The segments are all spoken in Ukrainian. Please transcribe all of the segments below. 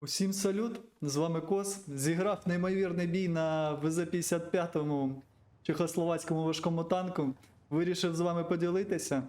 Усім салют! З вами Кос. Зіграв неймовірний бій на ВЗ-55 чехословацькому важкому танку. Вирішив з вами поділитися.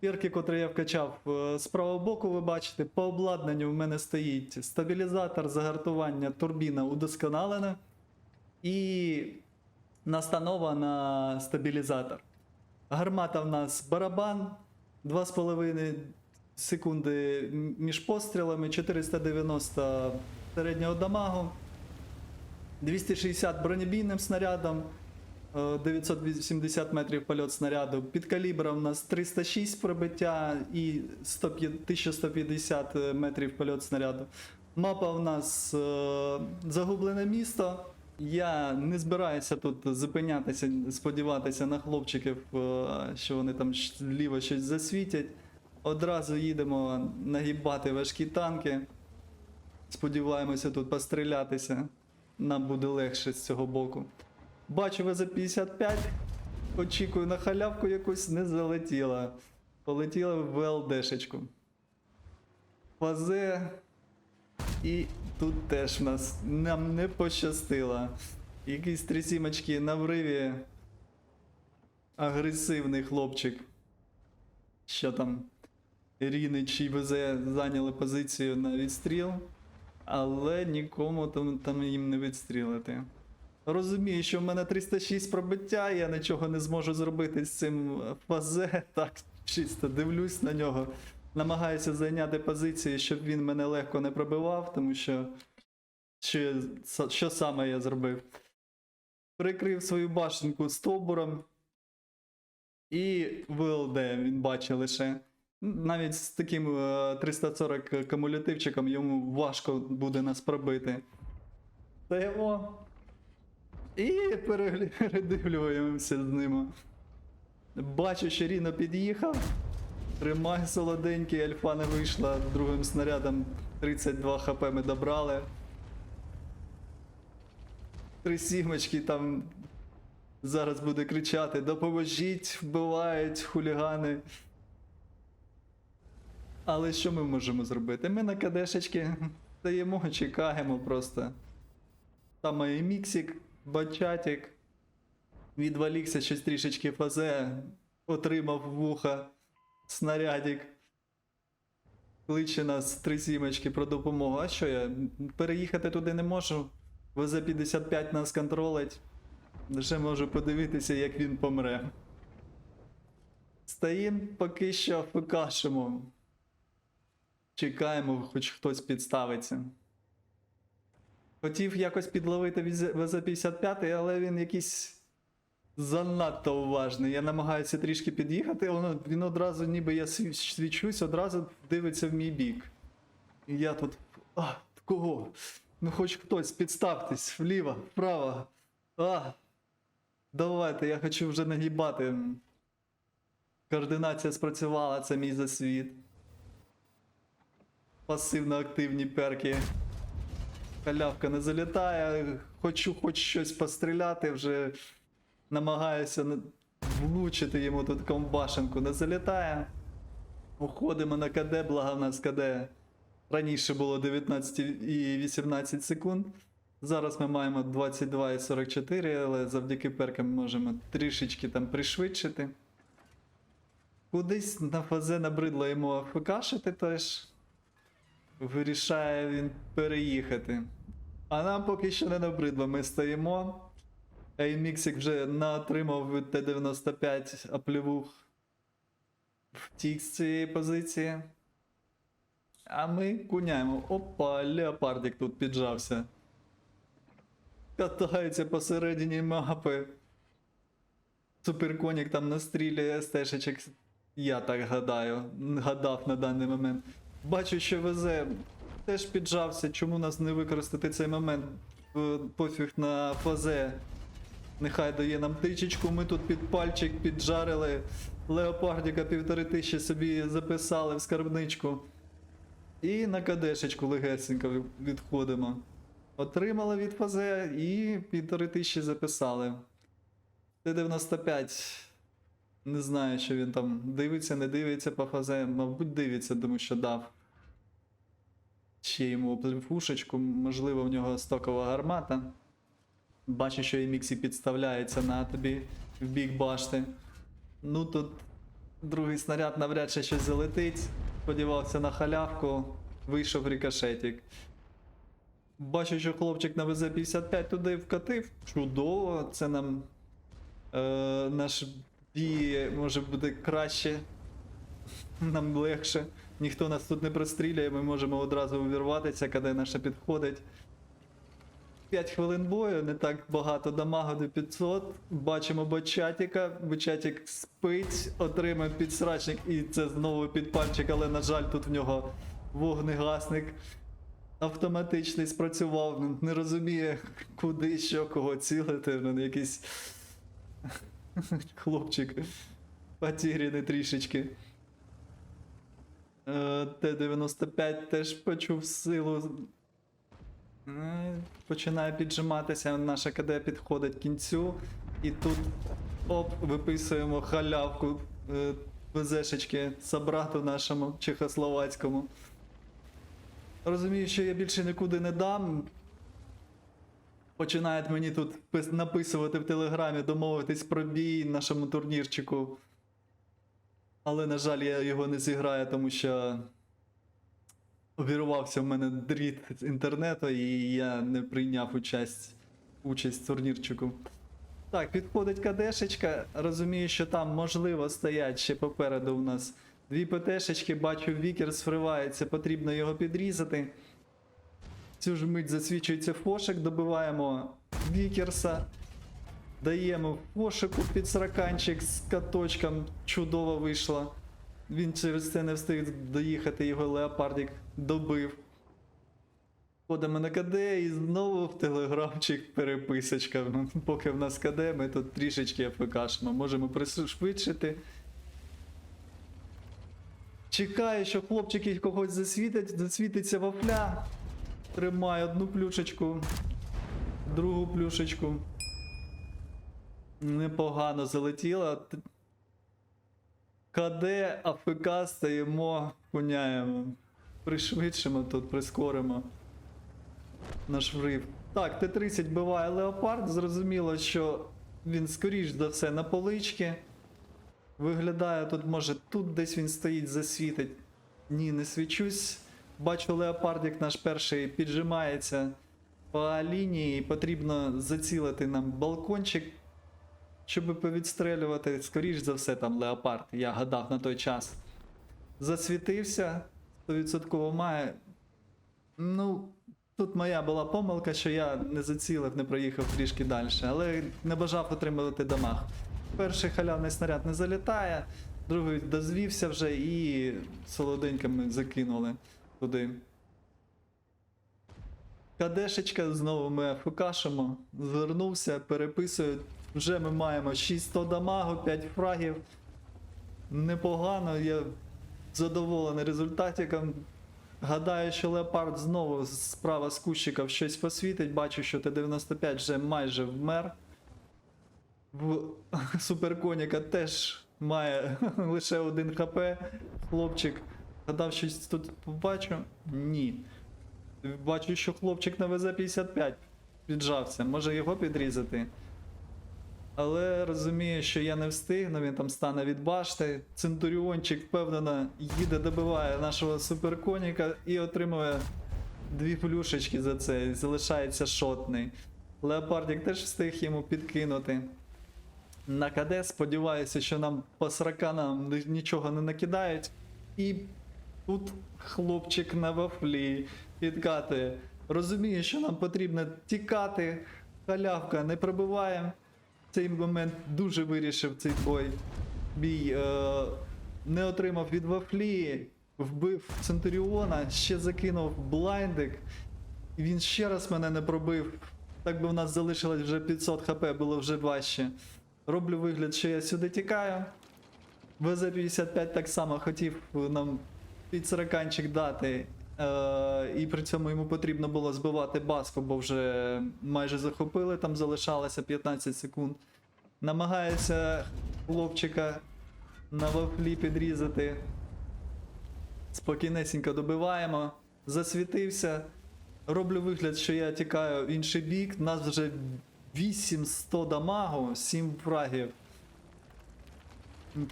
Пірки, котрі я вкачав, е, з правого боку ви бачите, по обладнанню в мене стоїть стабілізатор загартування турбіна удосконалена і настанова на стабілізатор. Гармата в нас барабан 2,5 секунди між пострілами, 490 середнього дамагу, 260 бронебійним снарядом, е, 980 метрів польот снаряду. Під калібром у нас 306 пробиття і 1150 метрів польот снаряду. Мапа у нас е, загублене місто. Я не збираюся тут зупинятися, сподіватися на хлопчиків, е, що вони там зліва щось засвітять. Одразу їдемо нагибати важкі танки. Сподіваємося тут пострілятися. Нам буде легше з цього боку. Бачу ВЗ-55. Очікую на халявку якусь не залетіла. Полетіла в ВЛДшечку. Фазе. І тут теж нас нам не пощастило. Якісь трісімочки на вриві. Агресивний хлопчик. Що там? Рінич і ВЗ зайняли позицію на відстріл, але нікому там, там їм не відстрілити. Розумію, що в мене 306 пробиття, я нічого не зможу зробити з цим фазе. Так, чисто дивлюсь на нього. Намагаюся зайняти позиції, щоб він мене легко не пробивав, тому що що, що саме я зробив? Прикрив свою башенку стовбуром і ВЛД він бачить лише. Навіть з таким е, 340 кумулятивчиком йому важко буде нас пробити. Стоїмо. І переглі- передивлюємося з ними. Бачу, що Ріно під'їхав. Тримай солоденький, альфа не вийшла. Другим снарядом 32 хп ми добрали. Три сімочки там зараз буде кричати: допоможіть, вбивають хулігани. Але що ми можемо зробити? Ми на кадешечки стоїмо, чекаємо просто. Там і міксик, бачатик. Відвалікся щось трішечки фазе, отримав вуха, снарядик. Кличе нас три сімочки про допомогу. А що я? Переїхати туди не можу. ВЗ-55 нас контролить. Лише можу подивитися, як він помре. Стоїм поки що фикашимо. Чекаємо, хоч хтось підставиться. Хотів якось підловити ВЗ-55, але він якийсь занадто уважний. Я намагаюся трішки під'їхати, він одразу, ніби я сві- свічусь, одразу дивиться в мій бік. І я тут. А, кого? Ну хоч хтось, підставтесь, вліво, вправо. А, давайте, я хочу вже нагибати. Координація спрацювала, це мій засвіт. Пасивно-активні перки. Халявка не залітає. Хочу хоч щось постріляти, вже намагаюся влучити йому тут комбашенку. Не залітає. Уходимо на КД, благо в нас КД. Раніше було 19 і 18 секунд. Зараз ми маємо 22 і 44, але завдяки перкам можемо трішечки там пришвидшити. Кудись на фазе набридло йому АФКшити теж. Вирішає він переїхати. А нам поки що не набридло, ми стоїмо. Ейміксик вже наотримав від Т-95 аплівух втік з цієї позиції. А ми куняємо. Опа, леопардик тут піджався. Катається посередині мапи. Суперконік там настрілює стежечок. Я так гадаю. Гадав на даний момент. Бачу, що везе теж піджався. Чому нас не використати цей момент? Е, Пофіг на фазе. Нехай дає нам тичечку, ми тут під пальчик піджарили. Леопардіка півтори тисячі собі записали в скарбничку. І на кадешечку легесенько відходимо. Отримали від фазе і півтори тисячі записали. Т-95. Не знаю, що він там дивиться, не дивиться по фазе. Мабуть, дивиться, тому що дав. ще йому плюшечку, можливо, в нього стокова гармата. Бачу, що і Міксі підставляється на тобі в бік башти. Ну тут другий снаряд навряд чи щось залетить. Сподівався на халявку, вийшов рикошетик. Бачу, що хлопчик на ВЗ-55 туди вкатив. Чудово, це нам е, наш бій може буде краще. Нам легше. Ніхто нас тут не простріляє, ми можемо одразу увірватися, коли наша підходить. 5 хвилин бою, не так багато дамагу до 500. Бачимо бочатіка. Бочатік спить, отримав підсрачник, і це знову підпальчик, але, на жаль, тут в нього вогнегасник автоматичний спрацював. Не розуміє, куди, що, кого цілити. Якийсь хлопчик потеряний трішечки. Е, Т-95 теж почув силу. Починає піджиматися, наша КД підходить кінцю. І тут оп, виписуємо халявку ВЗшечки собрату нашому чехословацькому. Розумію, що я більше нікуди не дам. Починають мені тут написувати в телеграмі, домовитись про бій нашому турнірчику. Але, на жаль, я його не зіграю, тому що увірвався в мене дріт з інтернету, і я не прийняв участь, участь в турнірчику. Так, підходить кадешечка. Розумію, що там можливо стоять ще попереду у нас дві ПТшечки. Бачу, Вікерс вривається, потрібно його підрізати. Цю ж мить засвічується фошик, добиваємо Вікерса. Даємо фошику під сраканчик з каточком. Чудово вийшло. Він через це не встиг доїхати, його леопардик добив. Ходимо на КД і знову в телеграмчик переписочка. Поки в нас КД, ми тут трішечки АФКшимо. Можемо пришвидшити. Чекаю, що хлопчики когось засвітять, засвітиться вафля. Тримаю одну плюшечку, другу плюшечку. Непогано залетіло. КД, АФК стаємо, хуняємо. Пришвидшимо тут, прискоримо наш врив. Так, Т-30 биває Леопард. Зрозуміло, що він скоріш за все на полички. Виглядає тут, може, тут десь він стоїть, засвітить. Ні, не свічусь. Бачу, леопардик наш перший піджимається по лінії. Потрібно зацілити нам балкончик, щоб повідстрелювати. Скоріш за все, там леопард, я гадав на той час. Засвітився, 100% має. Ну, тут моя була помилка, що я не зацілив, не проїхав трішки далі, але не бажав отримувати дамаг. Перший халявний снаряд не залітає, другий дозвівся вже і солоденькими закинули туди. Кадешечка, знову ми фукашимо, звернувся, переписує. Вже ми маємо 600 дамагу, 5 фрагів. Непогано, я задоволений результатиком. Гадаю, що Леопард знову справа з кущиків щось посвітить. Бачу, що Т-95 вже майже вмер. В Суперконіка теж має лише один хп. Хлопчик. Гадав, щось тут побачу? Ні. Бачу, що хлопчик на ВЗ-55 піджався. Може його підрізати. Але розумію, що я не встигну, він там стане від башти. Центуріончик впевнено їде, добиває нашого суперконіка і отримує дві плюшечки за це. і Залишається шотний. Леопардик теж встиг йому підкинути. На КД сподіваюся, що нам по сраканам ні- нічого не накидають. І тут хлопчик на вафлі підкатує. Розумію, що нам потрібно тікати. Халявка не пробиває. В цей момент дуже вирішив цей бой. Бій е, не отримав від вафлі, вбив Центуріона, ще закинув блайндик. І він ще раз мене не пробив. Так би в нас залишилось вже 500 хп, було вже важче. Роблю вигляд, що я сюди тікаю. ВЗ-55 так само хотів нам під сороканчик дати. Е, і при цьому йому потрібно було збивати баску, бо вже майже захопили, там залишалося 15 секунд. Намагається хлопчика на вафлі підрізати. Спокійнесенько добиваємо. засвітився. Роблю вигляд, що я тікаю в інший бік. Нас вже 800 дамагу, 7 фрагів.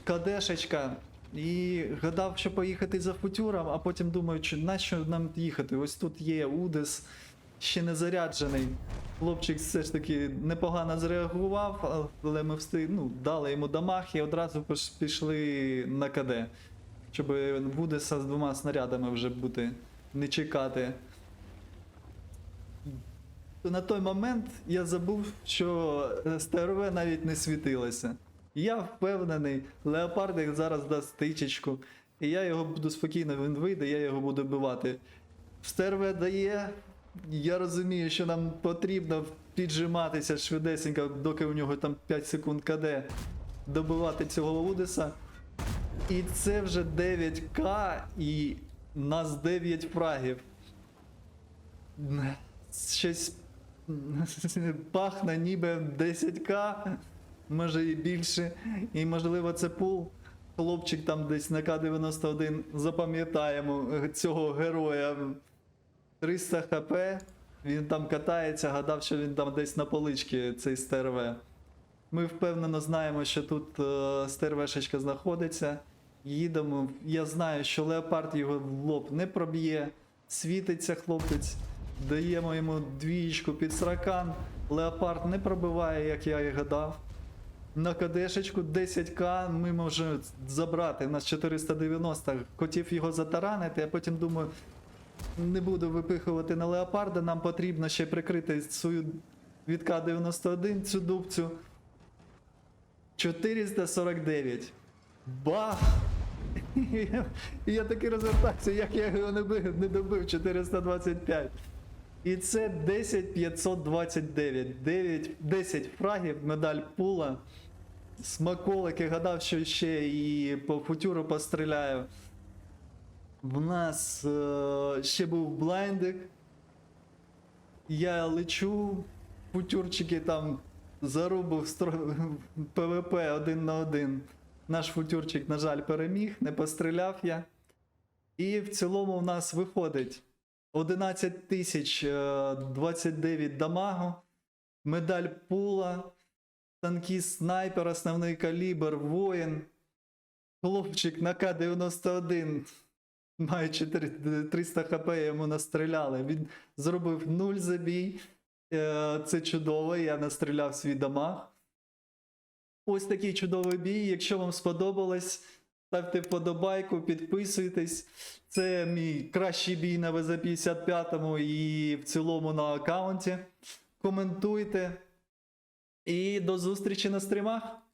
КДшечка. І гадав, що поїхати за футюром, а потім думаю, чи нащо нам їхати? Ось тут є Удес, ще не заряджений. Хлопчик все ж таки непогано зреагував, але ми встиг, ну, дали йому дамаг і одразу пішли на КД. Щоб Удеса з двома снарядами вже бути, не чекати. На той момент я забув, що СТРВ навіть не світилося. Я впевнений, леопардик зараз дасть тичечку, і я його буду спокійно, він вийде, я його буду бивати. СТРВ дає. Я розумію, що нам потрібно піджиматися швидесенько, доки у нього там 5 секунд КД, добивати цього Удеса. І це вже 9К, і нас 9 фрагів. Щось пахне ніби 10к, може і більше. І можливо це пул. Хлопчик там десь на К-91 запам'ятаємо цього героя. 300 хп. Він там катається, гадав, що він там десь на поличці цей стерве. Ми впевнено знаємо, що тут е, стервешечка знаходиться. Їдемо. Я знаю, що леопард його в лоб не проб'є. Світиться хлопець. Даємо йому двієчку під сракан. Леопард не пробиває, як я і гадав. На КДшечку 10к ми можемо забрати. У нас 490. Хотів його затаранити, а потім думаю, не буду випихувати на леопарда. Нам потрібно ще прикрити свою від К-91 цю дубцю. 449. Бах! І я таки розвертався, як я його не, не добив 425. І це 10529. 9, 10 фрагів, медаль пула. Смаколики, гадав, що ще і по футюру постріляю. В нас е, ще був блайндик. Я лечу, футюрчики там зарубив стро... ПВП один на один. Наш футюрчик, на жаль, переміг, не постріляв я. І в цілому в нас виходить 11 тисяч е, 29 дамагу, медаль пула, танкіст снайпер, основний калібр, воїн, хлопчик на К-91. Має 4 300 хп, йому настріляли. Він зробив 0 забій. Е, Це чудово, я настріляв свій дамаг. Ось такий чудовий бій. Якщо вам сподобалось, ставте вподобайку, підписуйтесь. Це мій кращий бій на ВЗ-55 і в цілому на аккаунті. Коментуйте. І до зустрічі на стрімах.